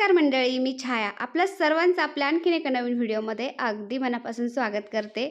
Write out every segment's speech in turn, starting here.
नमस्कार मंडळी मी छाया. आपल्या सर्वांचं आपल्या आणखीन एका नवीन व्हिडिओमध्ये अगदी मनापासून स्वागत करते.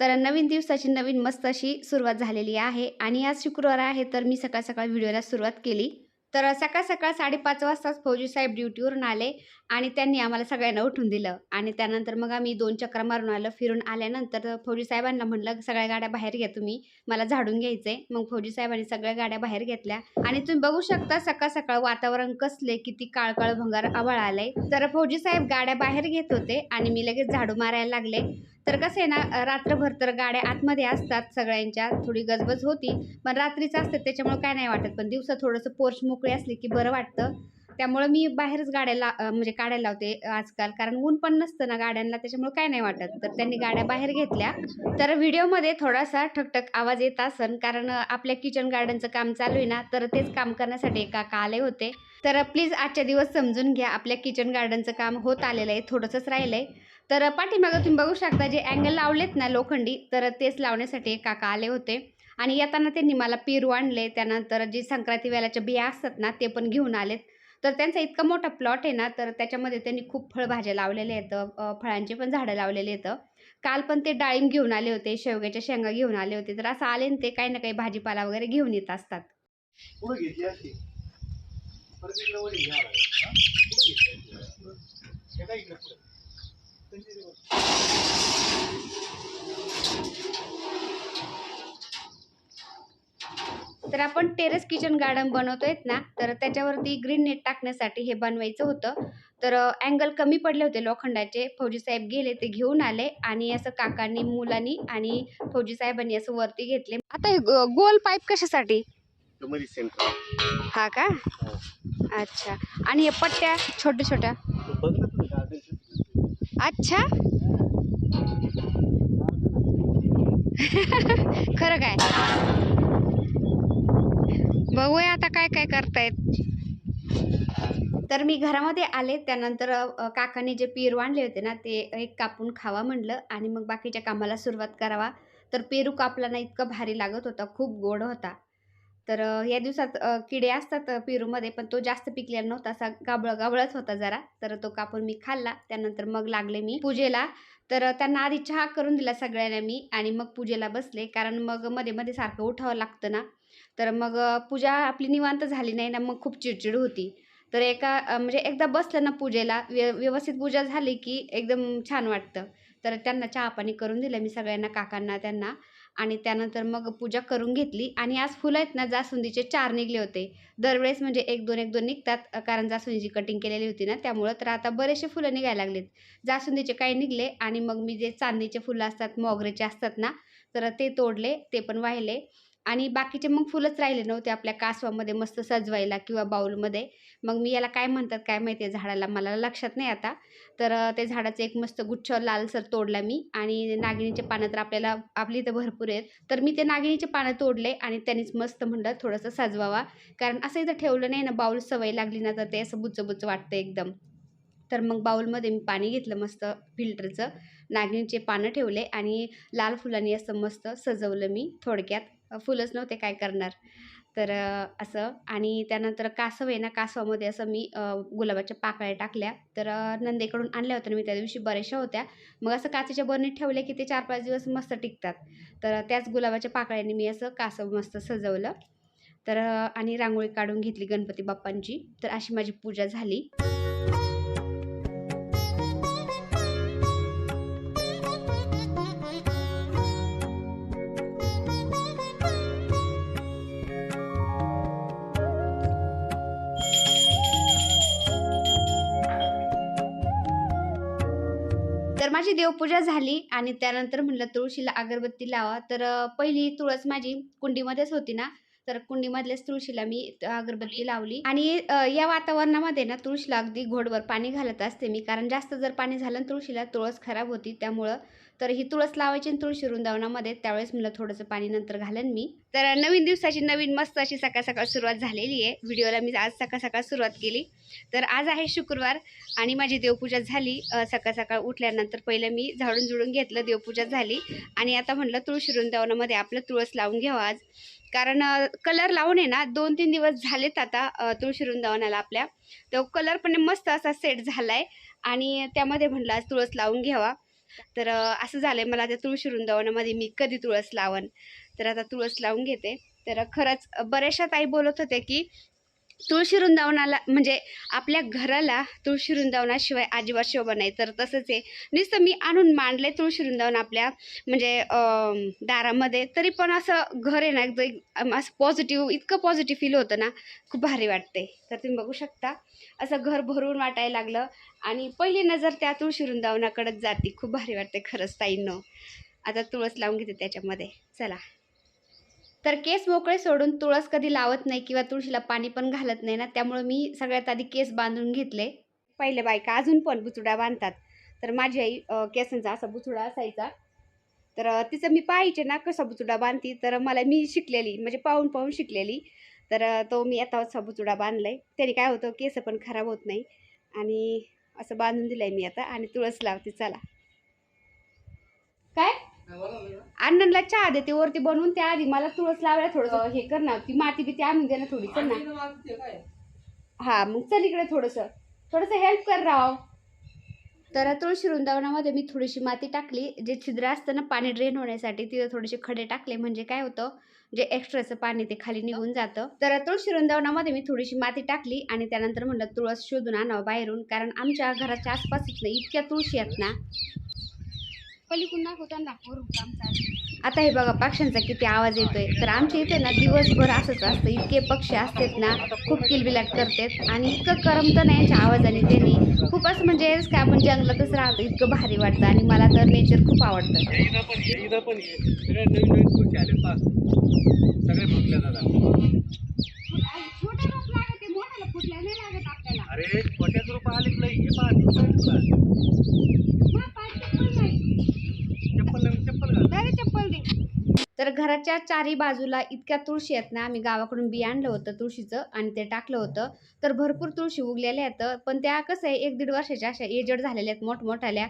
तर नवीन दिवसाची नवीन मस्त अशी सुरुवात झालेली आहे आणि आज शुक्रवार आहे तर मी सकाळ सकाळ व्हिडिओला सुरुवात केली. तर सकाळ सकाळ साडेपाच वाजताच फौजी साहेब ड्युटीवरून आले आणि त्यांनी आम्हाला सगळ्यांना उठून दिलं. आणि त्यानंतर मग आम्ही दोन चक्रा मारून आलं. फिरून आल्यानंतर फौजी साहेबांना म्हणलं सगळ्या गाड्या बाहेर घ्या तुम्ही. मला झाडून घ्यायचंय. मग फौजी साहेबांनी सगळ्या गाड्या बाहेर घेतल्या. आणि तुम्ही बघू शकता सकाळ सकाळ वातावरण कसले किती काळकाळ भंगार आभाळ आलंय. तर फौजी साहेब गाड्या बाहेर घेत होते आणि मी लगेच झाडू मारायला लागले. तर कसं आहे ना रात्रभर तर गाड्या आतमध्ये असतात सगळ्यांच्या. थोडी गजबज होती. पण रात्रीच असते त्याच्यामुळे काय नाही वाटत. पण दिवसा थोडंसं पोर्च मोकळी असली की बरं वाटतं. त्यामुळं मी बाहेरच गाड्याला म्हणजे काढायला लावते आजकाल. कारण ऊन पण नसतं ना गाड्यांना त्याच्यामुळे काय नाही वाटत. तर त्यांनी गाड्या बाहेर घेतल्या. तर व्हिडिओमध्ये थोडासा ठकठक आवाज येत असन. कारण आपल्या किचन गार्डनचं काम चालू आहे ना तर तेच काम करण्यासाठी एक काका आले होते. तर प्लीज आजच्या दिवस समजून घ्या. आपल्या किचन गार्डनचं काम होत आलेलं आहे थोडंसंच राहिलं आहे तर पाठीमागं तुम्ही बघू शकता जे अँगल लावलेत ना लोखंडी तर तेच लावण्यासाठी एक काका आले होते. आणि येताना त्यांनी मला पेरू आणले. त्यानंतर जे संक्रांती वेळाच्या बिया असतात ना ते पण घेऊन आलेत. तर त्यांचा इतका मोठा प्लॉट आहे ना तर त्याच्यामध्ये त्यांनी खूप फळभाज्या लावलेल्या आहेत फळांचे पण झाडं लावलेली आहेत. काल पण ते डाळिंब घेऊन आले होते शेवग्याच्या शेंगा घेऊन आले होते तर असं आले ते काही ना काही भाजीपाला वगैरे घेऊन येत असतात पुढे घेतली अशी परत इकडे वळी घ्यावं लागेल, हा? पुढे घेतली अशी. हे काय इकडे पुढे Continue वर. तर आपण टेरेस किचन गार्डन बनवतोय ना तर त्याच्यावरती ग्रीन नेट टाकण्यासाठी हे बनवायचं होतं. तर अँगल कमी पडले होते लोखंडाचे. फौजी साहेब गेले ते घेऊन आले आणि असं काकांनी मुलांनी आणि फौजी साहेबांनी असं वरती घेतले. आता हे गोल पाईप कशासाठी? हा का? अच्छा. आणि हे पट्ट्या छोट्या छोट्या? अच्छा. खरं काय? बघूया आता काय काय करतायत. तर मी घरामध्ये आले त्यानंतर काकाने काकांनी जे पेरू आणले होते ना ते एक कापून खावा म्हणलं आणि मग बाकीच्या कामाला सुरुवात करावा. तर पेरू कापला इतकं भारी लागत होता खूप गोड होता. तर या दिवसात किडे असतात पेरूमध्ये पण तो जास्त पिकलेला नव्हता असा गाबळ गाबळच होता जरा. तर तो कापून मी खाल्ला त्यानंतर मग लागले मी पूजेला. तर त्यांना आधी चहा करून दिला सगळ्यांना मी आणि मग पूजेला बसले कारण मग मध्ये मध्ये सारखं उठावं लागतं ना. तर मग पूजा आपली निवांत झाली नाही ना मग खूप चिडचिड होती. तर एका म्हणजे एकदा बसलं ना पूजेला व्य व्यवस्थित पूजा झाली की एकदम छान वाटतं. तर त्यांना चहापाणी करून दिलं मी सगळ्यांना काकांना त्यांना. आणि त्यानंतर मग पूजा करून घेतली. आणि आज फुलं आहेत ना जास्वंदीचे चार निघले होते. दरवेळेस म्हणजे एक दोन एक दोन निघतात. कारण जास्वंदीची कटिंग केलेली होती ना त्यामुळं. तर आता बरेचसे फुलं निघायला लागलेत. जास्वंदीचे काही निघले आणि मग मी जे चांदीचे फुलं असतात मोगरेचे असतात ना तर ते तोडले ते पण वाहिले. आणि बाकीचे मग फुलंच राहिले नव्हते आपल्या कासवामध्ये मस्त सजवायला किंवा बाऊलमध्ये. मग मी याला काय म्हणतात काय माहिती आहे झाडाला? मला लक्षात नाही आता. तर ते झाडाचं एक मस्त गुच्छ लालसर तोडला मी आणि नागिणीचे पानं तर आपल्याला आपली इथं भरपूर आहेत. तर मी ते नागिणीचे पानं तोडले आणि त्यांनीच मस्त म्हणलं थोडंसं सजवावा. कारण असं इथं ठेवलं नाही ना बाऊल सवय लागली ना तर ते असं बुच्चं वाटतं एकदम. तर मग बाऊलमध्ये मी पाणी घेतलं मस्त फिल्टरचं. नागिणीचे पानं ठेवले आणि लाल फुलांनी असं मस्त सजवलं मी थोडक्यात. फुलंच नव्हते काय करणार. तर असं आणि त्यानंतर कासव आहे ना कासवामध्ये असं मी गुलाबाच्या पाकळ्या टाकल्या. तर नंदेकडून आणल्या होत्या मी त्या दिवशी बऱ्याचशा होत्या. मग असं काचेच्या बरणीत ठेवले की ते चार पाच दिवस मस्त टिकतात. तर त्याच गुलाबाच्या पाकळ्याने मी असं कासव मस्त सजवलं. तर आणि रांगोळी काढून घेतली गणपती बाप्पांची. तर अशी माझी पूजा झाली. माझी देवपूजा झाली आणि त्यानंतर म्हणलं तुळशीला अगरबत्ती लावा. तर पहिली तुळस माझी कुंडीमध्येच होती ना तर कुंडीमधल्याच तुळशीला मी अगरबत्ती लावली. आणि या वातावरणामध्ये ना तुळशीला अगदी घोडवर पाणी घालत असते मी. कारण जास्त जर पाणी झालं तुळशीला तुळस खराब होती. त्यामुळं तर ही तुळस लावायची आणि तुळशी वृंदावनामध्ये त्यावेळेस मला थोडंसं पाणी नंतर घालेन मी. तर नवीन दिवसाची नवीन मस्त अशी सकाळ सकाळ सुरुवात झालेली आहे. व्हिडिओला मी आज सकाळ सकाळ सुरुवात केली. तर आज आहे शुक्रवार आणि माझी देवपूजा झाली. सकाळ सकाळ उठल्यानंतर पहिलं मी झाडून जुडून घेतलं देवपूजा झाली. आणि आता म्हटलं तुळशी वृंदावनामध्ये आपलं तुळस लावून घ्यावं आज. कारण कलर लावून आहे ना दोन तीन दिवस झालेत आता तुळशी वृंदावनाला आपल्या. तो कलर पण मस्त असा सेट झाला आहे आणि त्यामध्ये म्हटलं आज तुळस लावून घ्यावा. तर असं झालं आहे मला त्या तुळशी वृंदावनामध्ये मी कधी तुळस लावन तर आता तुळस लावून घेते. तर खरंच बऱ्याचशा ताई बोलत होते की तुळशी वृंदावनाला म्हणजे आपल्या घराला तुळशी वृंदावनाशिवाय अजिबात शोभा नाही. तर तसंच आहे. नुसतं मी आणून मांडले तुळशी वृंदावन आपल्या म्हणजे दारामध्ये. तरी पण असं घर आहे ना एकदम असं पॉझिटिव्ह इतकं पॉझिटिव्ह फील होतं ना खूप भारी वाटते तर तुम्ही बघू शकता. असं घर भरून वाटायला लागलं. आणि पहिली नजर त्या तुळशी वृंदावनाकडंच जाते. खूप भारी वाटते खरंच ताईंनो. आता तुळस लावून घेते त्याच्यामध्ये. चला. तर केस मोकळे सोडून तुळस कधी लावत नाही किंवा तुळशीला पाणी पण घालत नाही ना त्यामुळे मी सगळ्यात आधी केस बांधून घेतले. पहिले बायका अजून पण बुचुडा बांधतात. तर माझी आई केसांचा असा बुचुडा असायचा. तर तिचं मी पाहायचे ना कसा बुचुडा बांधती तर मला मी शिकलेली म्हणजे पाहून पाहून शिकलेली. तर तो मी आता असा बुचुडा बांधलाय. त्याने काय होतं केस पण खराब होत नाही. आणि असं बांधून दिलंय मी आता आणि तुळस लावते चला. काय? अण्णांना चहा देते वरती बनवून त्या आधी मला तुळस लावायला थोडस हे. कर ना ती माती बिती आणून दे ना थोडी चल ना. हा मग चल इकडे थोडस. थोडस हेल्प कर राव. तर तुळशी वृंदावनामध्ये मी थोडीशी माती टाकली जे छिद्र असतं ना पाणी ड्रेन होण्यासाठी तिथं थोडेसे खडे टाकले म्हणजे काय होतं जे एक्स्ट्राचं पाणी ते खाली निघून जातं. तर तुळशी वृंदावनामध्ये मी थोडीशी माती टाकली आणि त्यानंतर म्हणलं तुळस शोधून आणावं बाहेरून कारण आमच्या घराच्या आसपासच नाही इतक्या तुळशी आहेत ना. पलीकडून आता हे बघा पक्ष्यांचा किती आवाज येतोय. तर आमच्या इथे ना दिवसभर असंच असतं. इतके पक्षी असतात ना खूप किलबिलाट करतात. आणि इतकं करमतं ना यांच्या आवाजाने त्यांनी. खूप असं म्हणजे काय आपण जंगलातच राहतो इतकं भारी वाटतं. आणि मला तर नेचर खूप आवडतं पण ये. सगळ्या नवीन नवीन गोष्टी आले पहा सगळे फुटल्या जातात छोटे रोप लागत मोठ्याला फुटल्या नाही लागत आपल्याला अरे छोट्याच रूप आले लई हे पहा दिसतंय तुला चप्पल नाही चप्पल घाल चप्पल दे तर घराच्या चारी बाजूला इतक्या तुळशी आहेत ना आम्ही गावाकडून बी आणलं होतं तुळशीचं आणि ते टाकलं होतं. तर भरपूर तुळशी उगलेल्या आहेत. पण त्या कसं आहे एक दीड वर्षाच्या अशा एजड झालेल्या आहेत मोठमोठ्याल्या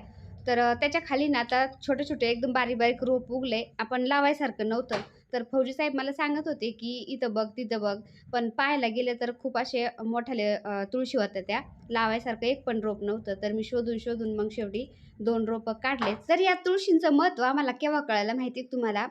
तर त्याच्याखाली ना आता छोटे छोटे एकदम बारीक बारीक रोप उगले. आपण लावायसारखं नव्हतं. तर फौजी साहेब मला सांगत होते की इथं बघ तिथं बघ. पण पाहायला गेले तर खूप असे मोठाले तुळशी होत्या त्या. लावायसारखं एक पण रोप नव्हतं. तर मी शोधून शोधून मग शेवटी दोन रोपं काढले तर या तुळशींचं महत्त्व आम्हाला केव्हा कळायला माहिती तुम्हाला?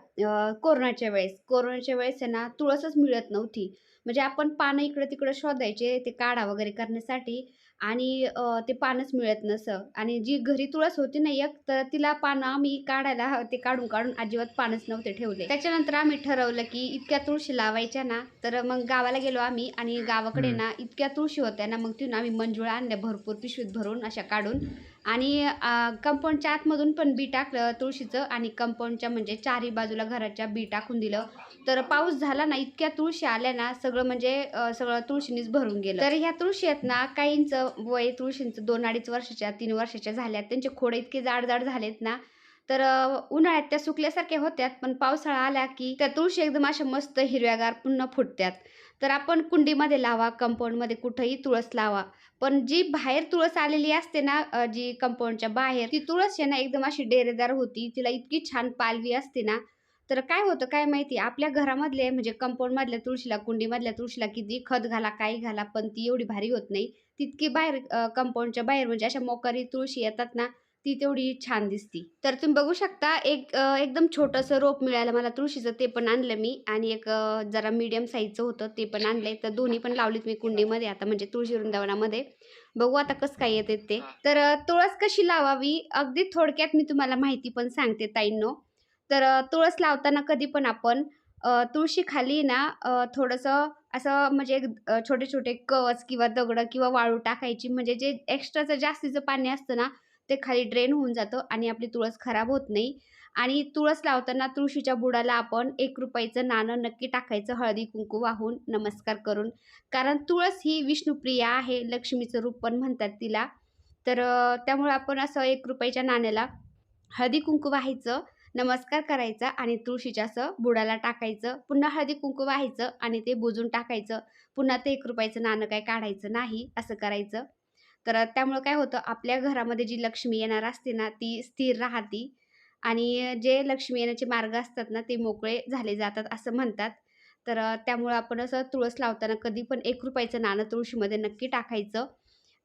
कोरोनाच्या वेळेस. कोरोनाच्या वेळेस त्यांना तुळसच मिळत नव्हती. म्हणजे आपण पानं इकडं तिकडं शोधायचे ते काढा वगैरे करण्यासाठी. आणि ते पानच मिळत नसं. आणि जी घरी तुळस होती ना एक तर तिला पानं आम्ही काढायला ते काढून काढून अजिबात पानच नव्हते ठेवले. त्याच्यानंतर आम्ही ठरवलं की इतक्या तुळशी लावायच्या ना तर मग गावाला गेलो आम्ही आणि गावाकडे ना इतक्या तुळशी होत्या ना मग तिथून आम्ही मंजुळा आणल्या भरपूर पिशवीत भरून अशा काढून. आणि कंपाऊंडच्या आतमधून पण बी टाकलं तुळशीचं आणि कंपाऊंडच्या म्हणजे चारी बाजूला घराच्या बी टाकून दिलं. तर पाऊस झाला ना इतक्या तुळशी आल्या ना सगळं म्हणजे सगळं तुळशीनीच भरून गेलं. तर ह्या तुळशी आहेत ना काहींचं वय तुळशींचं दोन अडीच वर्षाच्या तीन वर्षाच्या झाल्यात. त्यांचे खोडे इतके जाड जाड झालेत ना. तर उन्हाळ्यात त्या सुकल्यासारख्या होत्यात पण पावसाळा आला की त्या तुळशी एकदम अशा मस्त हिरव्यागार पुन्हा फुटत्यात. तर आपण कुंडीमध्ये लावा कंपाऊंडमध्ये कुठंही तुळस लावा. पण जी बाहेर तुळस आलेली असते ना जी कंपाऊंडच्या बाहेर ती तुळस आहे ना एकदम अशी डेरेदार होती. तिला इतकी छान पालवी असते ना तर काय होतं काय माहिती? आपल्या घरामधले म्हणजे कंपाऊंडमधल्या तुळशीला कुंडीमधल्या तुळशीला किती खत घाला काही घाला पण ती एवढी भारी होत नाही. तितकी बाहेर कंपाऊंडच्या बाहेर म्हणजे अशा मोकारी तुळशी येतात ना ती तेवढी छान दिसती. तर तुम्ही बघू शकता एक एकदम छोटंसं रोप मिळालं मला तुळशीचं ते पण आणलं मी. आणि एक जरा मीडियम साईजचं होतं ते पण आणलंय. तर दोन्ही पण लावलीत मी कुंडीमध्ये आता म्हणजे तुळशी वृंदावनामध्ये. बघू आता कसं काय येते ते. तर तुळस कशी लावावी? अगदी थोडक्यात मी तुम्हाला माहिती पण सांगते ताईंनो. तर तुळस लावताना कधी पण आपण तुळशीखाली तुळशी खाली ना थोडंसं असं म्हणजे एक छोटे छोटे कवच किंवा दगडं किंवा वाळू टाकायची म्हणजे जे एक्स्ट्राचं जास्तीचं पाणी असतं ना ते खाली ड्रेन होऊन जातं आणि आपली तुळस खराब होत नाही. आणि तुळस लावताना तुळशीच्या बुडाला आपण एक रुपयाचं नाणं नक्की टाकायचं हळदी कुंकू वाहून नमस्कार करून. कारण तुळस ही विष्णुप्रिया आहे लक्ष्मीचं रूप पण म्हणतात तिला. तर त्यामुळे आपण असं एक रुपयाच्या नाण्याला हळदी कुंकू व्हायचं. नमस्कार करायचा आणि तुळशीच्या असं बुडाला टाकायचं पुन्हा हळदी कुंकू व्हायचं आणि ते बुजून टाकायचं पुन्हा ते एक रुपयाचं नाणं काय काढायचं नाही असं करायचं. तर त्यामुळं काय होतं आपल्या घरामध्ये जी लक्ष्मी येणार असते ना ती स्थिर राहते आणि जे लक्ष्मी येण्याचे मार्ग असतात ना ते मोकळे झाले जातात असं म्हणतात. तर त्यामुळं आपण असं तुळस लावताना कधी पण एक रुपयाचं नाणं तुळशीमध्ये नक्की टाकायचं.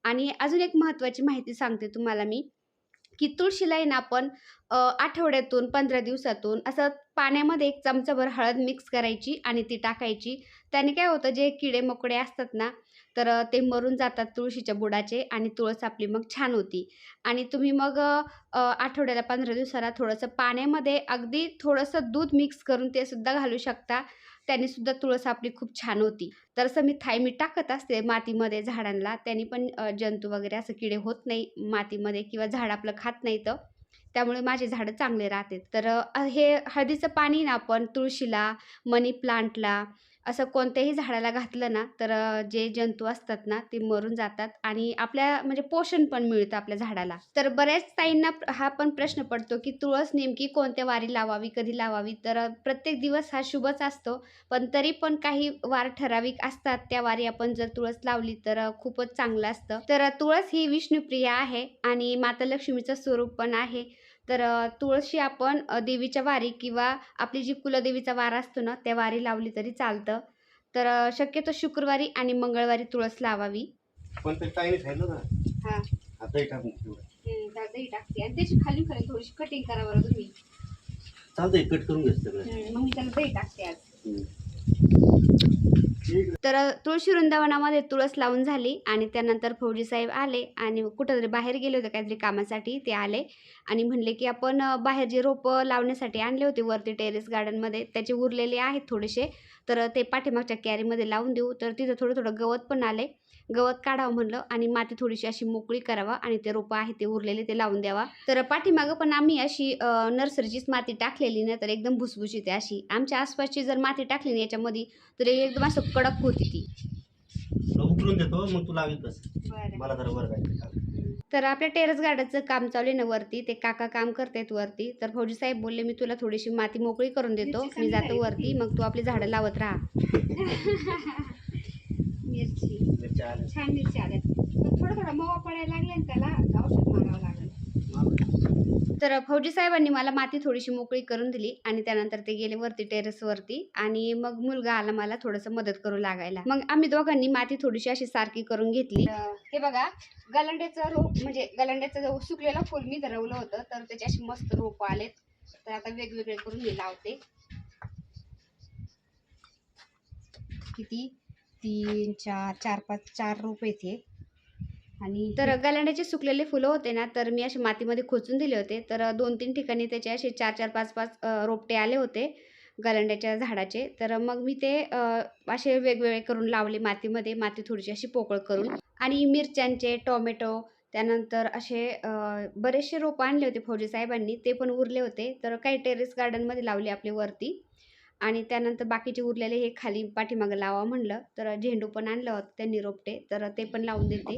आणि अजून एक महत्त्वाची माहिती सांगते तुम्हाला मी. की तुळशीला ना आपण आठवड्यातून पंधरा दिवसातून असं पाण्यामध्ये एक चमचाभर हळद मिक्स करायची आणि ती टाकायची. त्याने काय होतं जे किडे मकोडे असतात ना तर ते मरून जातात तुळशीच्या बुडाचे आणि तुळस आपली मग छान होती. आणि तुम्ही मग आठवड्याला पंधरा दिवसाला थोडंसं पाण्यामध्ये अगदी थोडंसं दूध मिक्स करून ते सुद्धा घालू शकता. त्यांनी सुद्धा तुळस आपली खूप छान होती. तर असं मी थायमीठ टाकत असते मातीमध्ये झाडांना. त्यांनी पण जंतू वगैरे असं किडे होत नाही मातीमध्ये किंवा झाड आपलं खात नाही तर त्यामुळे माझे झाडं चांगले राहते तर हे हळदीचं पाणी ना आपण तुळशीला मनी प्लांटला असं कोणत्याही झाडाला घातलं ना तर जे जंतू असतात ना ते मरून जातात आणि आपल्या म्हणजे पोषण पण मिळतं आपल्या झाडाला. तर बऱ्याच ताईंना हा पण प्रश्न पडतो की तुळस नेमकी कोणत्या वारी लावावी कधी लावावी? तर प्रत्येक दिवस हा शुभच असतो पण तरी पण काही वार ठराविक असतात. त्या वारी आपण जर तुळस लावली तर खूपच चांगलं असतं. तर तुळस ही विष्णुप्रिया आहे आणि माता लक्ष्मीचं स्वरूप पण आहे. तर तुळशी आपण देवीच्या वारी किंवा आपली जी कुलदेवीचा वार असतो ना त्या वारी लावली तरी चालतं. तर शक्यतो शुक्रवारी आणि मंगळवारी तुळस लावावी. पण ते काही ना हा. आता दही टाकते. आणि त्याची खाली खाली थोडीशी कटिंग करा बरं तुम्ही. चालतंय कट करून सगळं. मग मी त्याला दही टाकते आज. तर तुळशी वृंदावनामध्ये तुळस लावून झाली आणि त्यानंतर फौजी साहेब आले आणि कुठंतरी बाहेर गेले होते काहीतरी कामासाठी ते आले आणि म्हणले की आपण बाहेर जे रोपं लावण्यासाठी आणले होते वरती टेरेस गार्डनमध्ये त्याचे उरलेले आहेत थोडेसे तर ते पाठीमागच्या कॅरीमध्ये लावून देऊ. तर तिथं थोडं थोडं गवत पण आले. गवत काढावं म्हणलं आणि माती थोडीशी अशी मोकळी करावा आणि ते रोपं आहे ते उरलेले ते लावून द्यावा. तर पाठीमागं पण आम्ही अशी नर्सरीचीच माती टाकलेली ना तर एकदम भुसभुशीत आहे अशी. आमच्या आसपासची जर माती टाकली ना याच्यामध्ये तर एकदम असं कडक होती ती. तुला उकळून देतो मग तू लावित बस मला जरा वर जायचं तर आपल्या टेरेस गार्डनचं काम चालू आहे ना वरती ते काका काम करतायत वरती. तर फौजी साहेब बोलले मी तुला थोडीशी माती मोकळी करून देतो मी जातो वरती मग तू आपली झाडं लावत राहा. मिरची. मिरच्या. आल्या. छान मिरची आल्या थोडं थोडं मवा पडायला लागले आणि त्याला औषध मारावं लागलं. तर फौजी साहेबांनी मला माती थोडीशी मोकळी करून दिली आणि त्यानंतर ते गेले वरती टेरेसवरती आणि मग मुलगा आला मला थोडंसं मदत करू लागायला. मग आम्ही दोघांनी माती थोडीशी अशी सारखी करून घेतली. हे बघा गलांड्याचं रोप म्हणजे गलांड्याचं जो सुकलेलं फुल मी धरवलं होतं तर त्याचे असे मस्त रोप आलेत. तर आता वेगवेगळे करून मी लावते. किती? तीन चार चार पाच चार रोप येते. आणि तर गलांड्याचे सुकलेले फुलं होते ना तर मी असे मातीमध्ये खोचून दिले होते. तर दोन तीन ठिकाणी त्याचे असे चार चार पाच पाच रोपटे आले होते गलांड्याच्या झाडाचे. तर मग मी ते असे वेगवेगळे करून लावले मातीमध्ये माती थोडीशी अशी पोकळ करून. आणि मिरच्यांचे टोमॅटो त्यानंतर असे बरेचसे रोपं आणले होते फौजी साहेबांनी ते पण उरले होते. तर काही टेरेस गार्डनमध्ये लावले आपले वरती. आणि त्यानंतर बाकीचे उरलेले हे खाली पाठीमागं लावा म्हणलं तर झेंडू पण आणलं होतं त्यांनी रोपटे तर ते पण लावून देते.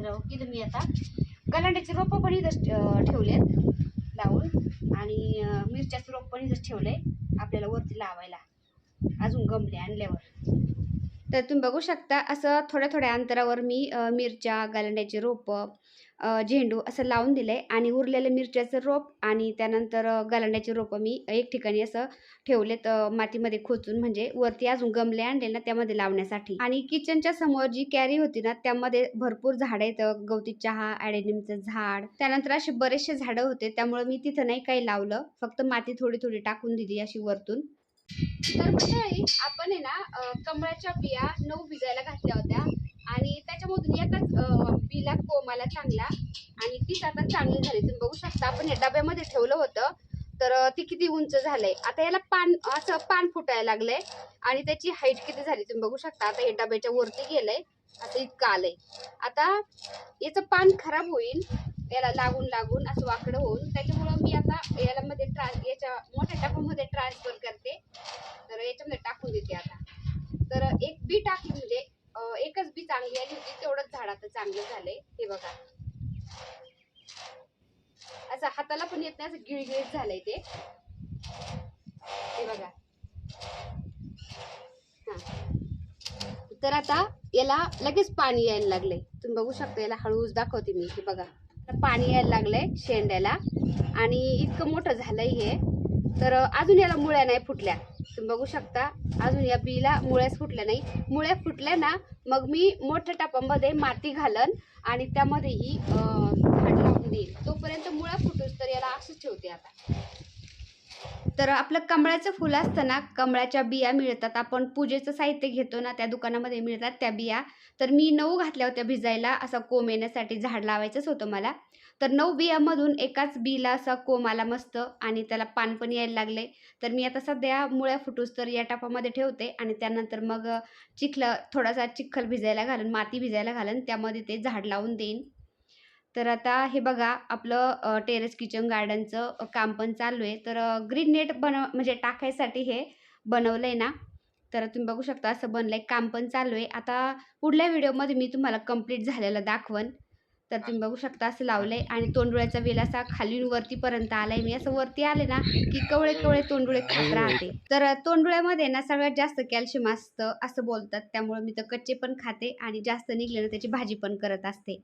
केलं मी आता. गलांड्याचे रोपं पण इथंच ठेवलेत लावून. आणि मिरच्याचं रोप पण इथंच ठेवलंय आपल्याला वरती लावायला. अजून गमले आणल्यावर. तर तुम्ही बघू शकता असं थोड्या थोड्या अंतरावर मी मिरच्या गालांड्याचे रोपं झेंडू असं लावून दिलं आहे आणि उरलेलं मिरच्याचं रोप आणि त्यानंतर गलांड्याचे गालांड्याचे रोपं मी एक ठिकाणी असं ठेवलेत मातीमध्ये खोचून म्हणजे वरती अजून गमले आणले ना त्यामध्ये लावण्यासाठी. आणि किचनच्या समोर जी कॅरी होती ना त्यामध्ये भरपूर झाडं आहेत गवती चहा ॲडेनिमचं झाड. त्यानंतर असे बरेचसे झाडं होते त्यामुळे मी तिथं नाही काही लावलं. फक्त माती थोडी थोडी टाकून दिली अशी वरतून. तर मंडळी आपण आहे ना कमळाच्या बिया नऊ भिजायला घातल्या होत्या. आणि त्याच्यामधून एकाच बिला कोमाला चांगला. आणि तीच आता चांगली झाली. तुम्ही बघू शकता आपण हे डब्यामध्ये ठेवलं होतं तर ती किती उंच झालंय. आता याला पान असं पान फुटायला लागलंय. आणि त्याची हाईट किती झाली तुम्ही बघू शकता. आता हे डब्याच्या वरती गेलंय. आता इतकं आलंय. आता याचं पान खराब होईल. याला लागून लागून असं वाकडं होऊन. त्याच्यामुळं मी आता याला मध्ये ट्रान्स याच्या मोठ्या टाकूमध्ये ट्रान्सफर करते. तर याच्यामध्ये टाकून देते आता. तर एक बी टाकली म्हणजे एकच बी चांगली आली होती तेवढंच झाड आता चांगलं झालंय हे बघा. असं हाताला पण येत नाही असं गिळगिळीत झालंय ते. हे बघा. हा. तर आता याला लगेच पाणी यायला लागले तुम्ही बघू शकता याला हळूच दाखवते मी. हे बघा. पाणी यायला लागलंय शेंड्याला. आणि इतकं मोठं झालंय हे. तर अजून याला मुळ्या नाही फुटल्या. तुम्ही बघू शकता अजून या बीला मुळ्याच फुटल्या नाही. मुळ्या फुटल्या ना मग मी मोठ्या टापामध्ये माती घालन आणि त्यामध्ये ही झाड लावून देईल. तोपर्यंत मुळ्या फुटूस तर याला असंच ठेवते आता. तर आपलं कमळाचं फुलं असतं ना कमळाच्या बिया मिळतात. आपण पूजेचं साहित्य घेतो ना त्या दुकानामध्ये मिळतात त्या बिया. तर मी नऊ घातल्या होत्या भिजायला असा कोंब येण्यासाठी झाड लावायचंच होतं मला. तर नऊ बियामधून एकाच बीला असा कोंब आला मस्त आणि त्याला पान पण यायला लागले. तर मी आता सध्या मुळ्या फुटूस तर या टापामध्ये ठेवते आणि त्यानंतर मग चिखल थोडासा चिखल भिजायला घालून माती भिजायला घालून त्यामध्ये ते झाड लावून देईन. तर आता हे बघा आपलं टेरेस किचन गार्डनचं काम पण चालू आहे. तर ग्रीन नेट बनव म्हणजे टाकायसाठी हे बनवलं आहे ना. तर तुम्ही बघू शकता असं बनलं आहे काम पण चालू आहे. आता पुढल्या व्हिडिओमध्ये मी तुम्हाला कंप्लीट झालेलं दाखवन. तर तुम्ही बघू शकता असं लावलं आहे आणि तोंडुळ्याचा वेल असा खाली वरतीपर्यंत आला आहे मी असं वरती आले ना की कवळे कवळे तोंडुळे खात राहते. तर तोंडुळ्यामध्ये ना सगळ्यात जास्त कॅल्शियम असतं असं बोलतात. त्यामुळे मी तर कच्चे पण खाते आणि जास्त निघले ना त्याची भाजी पण करत असते.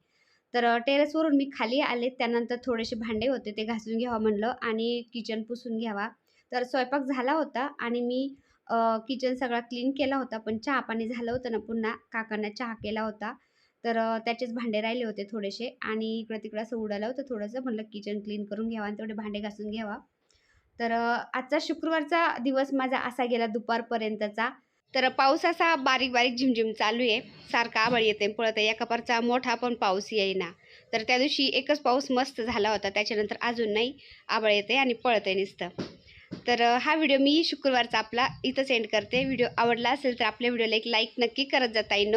तर टेरेसवरून मी खाली आले. त्यानंतर थोडेसे भांडे होते ते घासून घ्यावं म्हणलं आणि किचन पुसून घ्यावा. तर स्वयंपाक झाला होता आणि मी किचन सगळा क्लीन केला होता. पण चहा पाणी झालं होतं ना पुन्हा. काकांना चहा केला होता. तर त्याचेच भांडे राहिले होते थोडेसे आणि इकडं तिकडं असं उडालं होतं थोडंसं. म्हटलं किचन क्लीन करून घ्यावा आणि तेवढे भांडे घासून घ्यावा. तर आजचा शुक्रवारचा दिवस माझा असा गेला दुपारपर्यंतचा. तर पाऊस असा बारीक बारीक झिमझिम चालू आहे. सारखा आबळ येते पळत आहे एका मोठा पण पाऊस येईना. तर त्या दिवशी एकच पाऊस मस्त झाला होता. त्याच्यानंतर अजून नाही आबळ येते आणि पळत आहे नुसतं. तर हा व्हिडिओ मी शुक्रवारचा आपला इथंच एंड करते. व्हिडिओ आवडला असेल तर आपल्या व्हिडिओला एक लाईक नक्की करत जाता येईन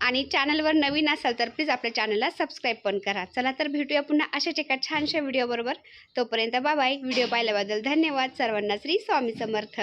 आणि चॅनलवर नवीन असाल तर प्लीज आपल्या चॅनलला सबस्क्राईब पण करा. चला तर भेटूया पुन्हा अशाच एका छानशा व्हिडिओबरोबर. तोपर्यंत बाय. व्हिडिओ पाहिल्याबद्दल धन्यवाद. सर्वांना श्री स्वामी समर्थ.